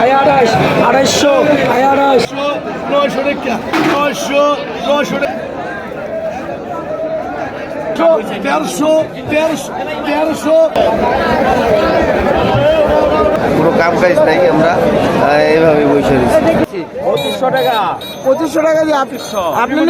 আয় আড়াইশ আড়াইশো আয় আড়াইশ নয়শো নয়শো টাকা তেরোশো তেরোশো তেরোশো কোনো কাম কাজ নাই আমরা এইভাবে বসে রয়েছি। পঁচিশশো টাকা। পঁচিশশো টাকা দিয়ে আপনি আপনি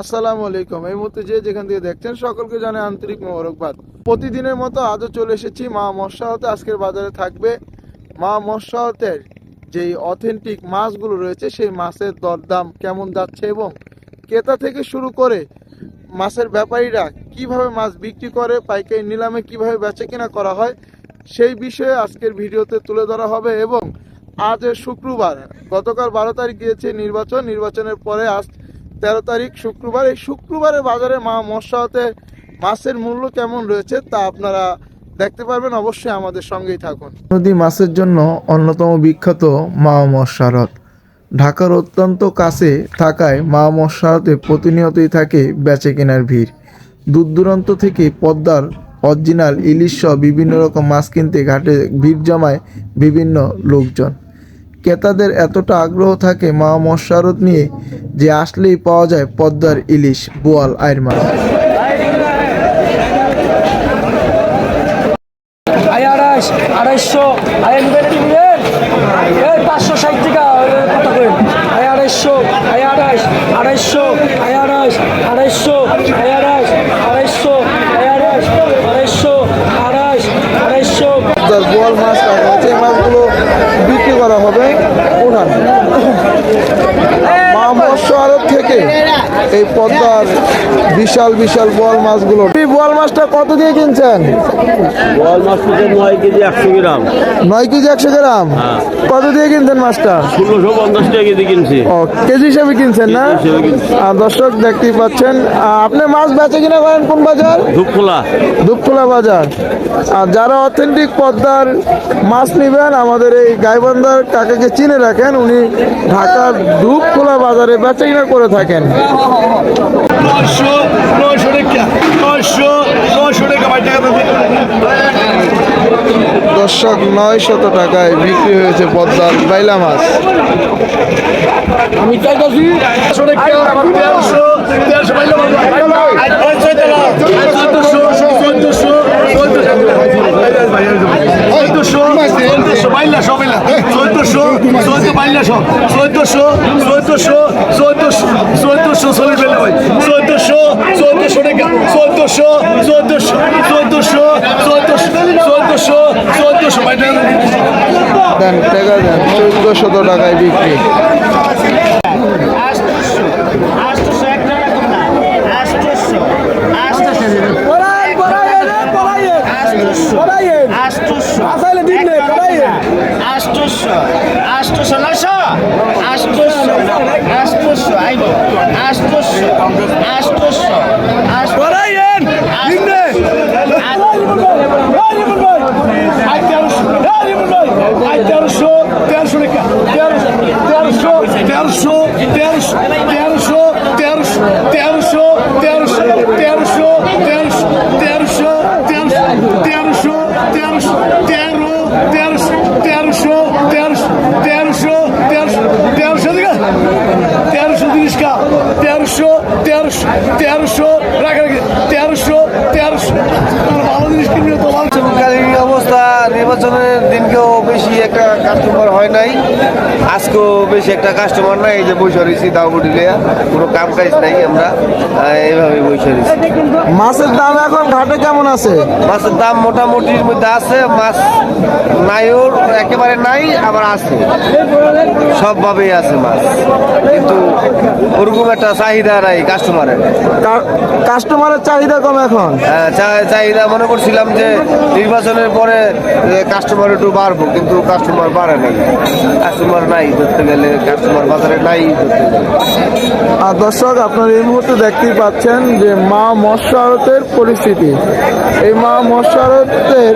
আসসালামু আলাইকুম এই মুহূর্তে যে যেখান থেকে দেখছেন সকলকে জানে আন্তরিক মোবারকবাদ। প্রতিদিনের মতো আজও চলে এসেছি মা মৎস্যাহতে আজকের বাজারে থাকবে মা মৎস্যাহতের যেই অথেন্টিক মাছগুলো রয়েছে, সেই মাছের দরদাম কেমন যাচ্ছে এবং ক্রেতা থেকে শুরু করে মাছের ব্যাপারীরা কীভাবে মাছ বিক্রি করে, পাইকারি নিলামে কীভাবে বেচে কিনা করা হয়, সেই বিষয়ে আজকের ভিডিওতে তুলে ধরা হবে এবং আজ শুক্রবার, গতকাল বারো তারিখ গিয়েছে নির্বাচন, নির্বাচনের পরে আজ তেরো তারিখ শুক্রবার। এই শুক্রবারে বাজারে মা মৎস্যাতে মাছের মূল্য কেমন রয়েছে তা আপনারা দেখতে পারবেন, অবশ্যই আমাদের সঙ্গেই থাকুন। নদী মাছের জন্য অন্যতম বিখ্যাত মা মৎস্যারত ঢাকার অত্যন্ত কাছে থাকায় মা মৎস্যারতে প্রতিনিয়তই থাকে বেচে কেনার ভিড়। দূর দূরান্ত থেকে পদ্মার অরিজিনাল ইলিশ সহ বিভিন্ন রকম মাছ কিনতে ঘাটে ভিড় জমায় বিভিন্ন লোকজন। ক্রেতাদের এতটা আগ্রহ থাকে মা মশারত নিয়ে যে আসলেই পাওয়া যায় পদ্মার ইলিশ, বোয়াল আয়ের মাছ আয় আড়াইশ আড়াইশো আয় নেবেন কি নেবেন এই পাঁচশো ষাট টাকা এ, কত করে আয় আড়াইশো আয় আড়াইশ আড়াইশো আয় আড়াইশ আড়াইশো আয় আড়াইশ আড়াইশো আয় আড়াইশ আড়াইশো আড়াইশ আড়াইশো পদ্মার বোয়াল মাছ রাখা আছে, এই মাছগুলো বিক্রি করা হবে উঠান মা মৎস্য আড়ত থেকে এই পদ্মার বিশাল বিশাল বোয়াল মাছগুলো বোয়াল মাছটা কত দিয়ে কিনছেন? বল মাছ নয় কেজি একশো গ্রাম। নয় কেজি একশো গ্রাম? কত দিয়ে কিনছেন মাছটা? ষোলোশো পঞ্চাশ টাকা কেজি কিনছি। ও কেজি হিসাবে কিনছেন না? দর্শক দেখতেই পাচ্ছেন আপনি মাছ বেচে কিনা করেন কোন বাজার? ধূপখোলা দুপখোলা বাজার। আর যারা অথেন্টিক পদ্মার মাছ নেবেন আমাদের এই গাইবান্ধার কাকাকে চিনে রাখেন উনি ঢাকার ধূপখোলা বাজারে বেচা কিনা করে থাকেন। নয়শো নয়শো টাকা দর্শক নয় শত টাকায় বিক্রি হয়েছে পদ্মার বাইলা মাছ। আমি চাইতেছি চোদ্দশো চোদ্দশো চোদ্দশো চোদ্দশো চল্লিশ ভাই চোদ্দশো টাকা চোদ্দশো চোদ্দশো চোদ্দশো চোদ্দশো চোদ্দশো দেন টাকা দেন চোদ্দ টাকায় বিক্রি। আলোচনা একটা কাস্টমার হয় নাই। আজকেও বেশি একটা কাস্টমার নাই এই যে বসে রয়েছি দাউবুটি লিয়া কোনো কাম কাজ নাই আমরা এইভাবে বসে রয়েছি। মাছের দাম এখন ঘাটে কেমন আছে? মাছের দাম মোটামুটির মধ্যে আছে মাছ নাইও একেবারে নাই আবার আছে। সবভাবেই আছে মাছ। কিন্তু ওরকম একটা চাহিদা নাই কাস্টমারের কাস্টমারের চাহিদা কম এখন? হ্যাঁ, চাহিদা মনে করছিলাম যে নির্বাচনের পরে কাস্টমার একটু বাড়বো কিন্তু কাস্টমার বাড়ে নাই। কাস্টমার নাই ধরতে গেলে কাস্টমার বাজারে নাই ধরতে গেলে। আর দর্শক, আপনারা এই মুহূর্তে দেখতেই পাচ্ছেন যে মা মৎস্যারতের পরিস্থিতি। এই মা মৎস্যারতের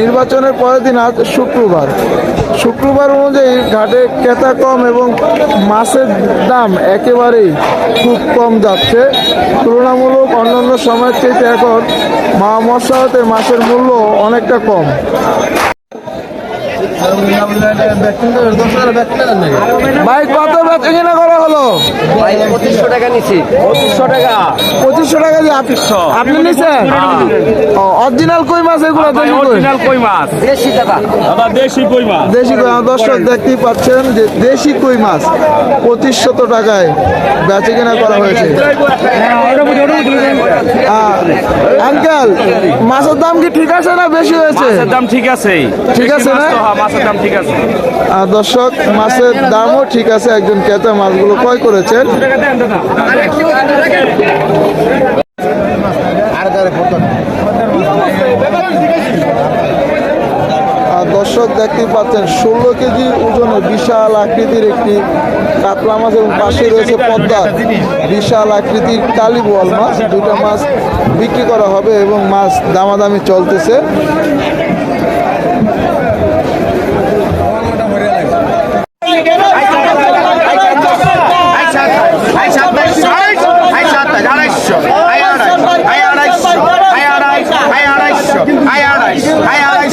নির্বাচনের পরের দিন আজ শুক্রবার। শুক্রবার অনুযায়ী ঘাটে ক্রেতা কম এবং মাছের দাম একেবারেই খুব কম যাচ্ছে। তুলনামূলক অন্যান্য সময়ের চেয়ে এখন মা মৎস্যারতে মাছের মূল্য অনেকটা কম। ভাই কত বেচা করা হলো। পঁচিশশো টাকা নিছি পঁচিশশো টাকা পঁচিশশো টাকা দিয়ে আপনি আপনি নিছেন? অরিজিনাল কই মাছ এগুলো? অরিজিনাল কই? মাছ দেশি টাকা দাদা দেশি কই মাছ? দেশি কই? দর্শক দেখতেই পাচ্ছেন যে দেশি কই মাছ পঁচিশশত টাকায় বেচে কেনা করা হয়েছে। আঙ্কেল মাছের দাম কি ঠিক আছে না বেশি হয়েছে? দাম ঠিক আছে ঠিক আছে না? তো, মাছের দাম ঠিক আছে? আর দর্শক মাছের দামও ঠিক আছে একজন ক্রেতা মাছগুলো ক্রয় করেছেন। আর দর্শক দেখতে পাচ্ছেন ষোলো কেজি ওজনে বিশাল আকৃতির একটি কাতলা মাছ এবং পাশে রয়েছে পদ্মা। বিশাল আকৃতির কালী বোয়াল মাছ। দুটো মাছ বিক্রি করা হবে এবং মাছ দামাদামি চলতেছে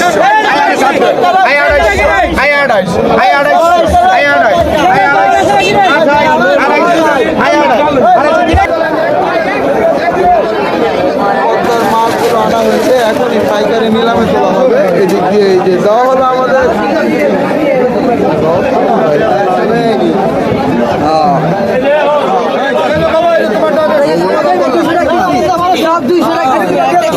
পদ্মার মাছগুলো আনা হয়েছে এখনই পাইকারি নিলামে তোলা হবে এদিক দিয়ে এই যে দেওয়া হলো আমাদের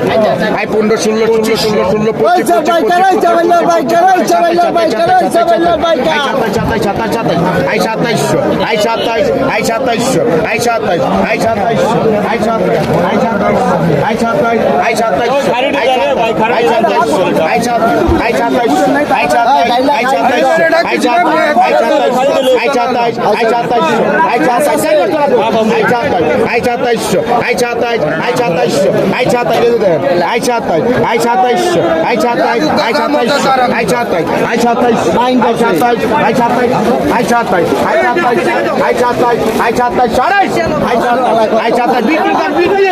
না পনেরো ষোলো ষোলো ষোলো ষোলো আই সাতাইশশো আই সাতাইশ আই সাতাইশশো আই সাতাইশ আই সাতাইশশো আই সাতাইশ আই সাতাইশ আই সাতাইশ আই সাতাইশ আই সাতাইশ আই সাতাইশ আই সাতাইশ আই সাতাইশ আই সাতাইশ আই সাতাইশ আই সাতাইশ আই সাতাইশ আই সাতাইশ আই সাতাইশ আই সাতাইশ আই সাতাইশ আই সাতাইশ আই সাতাইশ আই সাতাইশ আই সাতাইশ আই সাতাইশ আই সাতাইশ আই সাতাইশ আই সাতাইশ আই সাতাইশ আই সাতাইশ আই সাতাইশ আই সাতাইশ আড়াইশ আই সাতাইশ আই সাতাইশ বিক্রি কর বিক্রি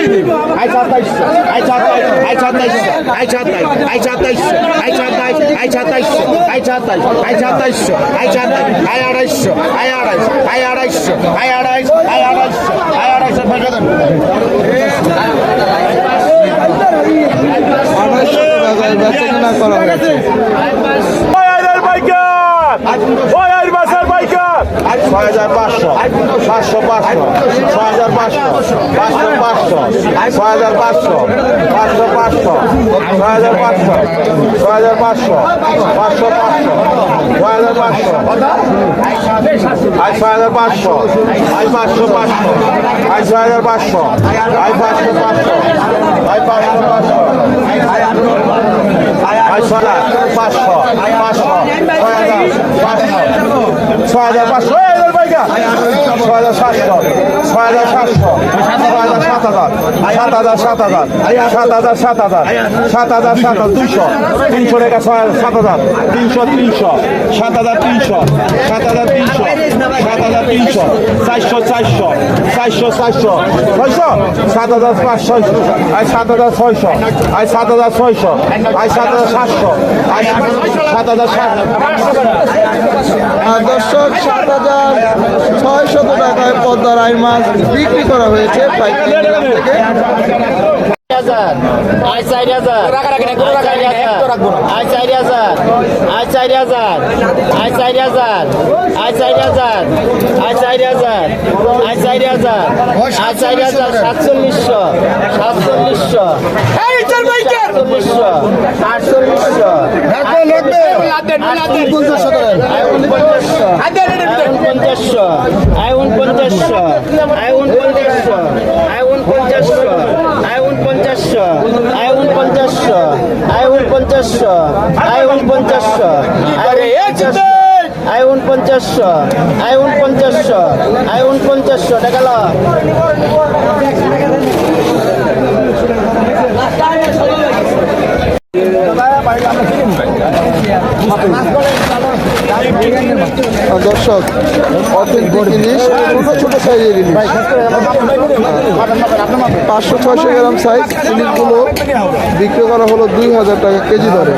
আই সাতাইশ আই সাতাইশ আই সাতাইশ আই সাতাইশ আই সাতাইশ আই সাতাইশ আই সাতাইশ আই সাতাইশ আই সাতাইশ আই সাতাইশ আই আড়াইশ আই আড়াইশ আই আড়াইশ আই আড়াইশ আই আড়াইশ আই আড়াইশ ভাষা আড়াইশো টাকায় বেচা কেনা করা হয়েছে ছয় হাজার পাঁচশো পাঁচশো পাঁচশো ছয় হাজার পাঁচশো পাঁচশো পাঁচশো ছয় হাজার পাঁচশো পাঁচশো পাঁচশো ছয় হাজার পাঁচশো ছয় হাজার পাঁচশো পাঁচশো পাঁচশো ছয় হাজার পাঁচশো আজ ছয় হাজার পাঁচশো আজ পাঁচশো পাঁচশো আজ ছয় হাজার পাঁচশো আজ পাঁচশো পাঁচশো পাঁচশো পাঁচশো। ছয় হাজার পাঁচশো। পাঁচশো ছয় হাজার সাতশো। ছয় হাজার সাতশো। ছয় হাজার সাত হাজার সাত হাজার সাত হাজার সাত হাজার সাত হাজার সাত হাজার সাত হাজার দুইশো। তিনশো টাকা ছয় হাজার সাত হাজার তিনশো তিনশো। সাত হাজার তিনশো। সাত হাজার তিনশো। সাত হাজার তিনশো। চারশো চারশো। চারশো চারশো। ছয়শো? সাত হাজার পাঁচশো। আই সাত হাজার ছয়শো। আই সাত হাজার ছয়শো। আই সাত হাজার সাতশো। আই সাত হাজার সাত দর্শক সাত হাজার ছয় শত টাকায় পদ্মার আই মাছ বিক্রি করা হয়েছে পাইকারি নিলাম থেকে। আয় চারি হাজার। আয় চারি হাজার আয় চারি হাজার আয় চারি হাজার আয় চারি হাজার আয় চারি হাজার আয় চারি হাজার আয় চারি হাজার আয় চারি হাজার সাতচল্লিশশো সাতচল্লিশশো। পঞ্চাশশো আয়ন পঞ্চাশশো আয়ন পঞ্চাশশো আয়ন পঞ্চাশশো আয়ন পঞ্চাশশো আয়ন পঞ্চাশশো আয়ন পঞ্চাশশো আয়ন পঞ্চাশশো আরে আয়ন পঞ্চাশশো আয়ন পঞ্চাশশো আয়ন পঞ্চাশশো টাকা দর্শক অথেন্টিক জিনিস। ছোটো ছোটো সাইজের পাঁচশো ছয়শো গ্রাম সাইজ ইলিশগুলো বিক্রি করা হলো দুই হাজার টাকা কেজি দরে।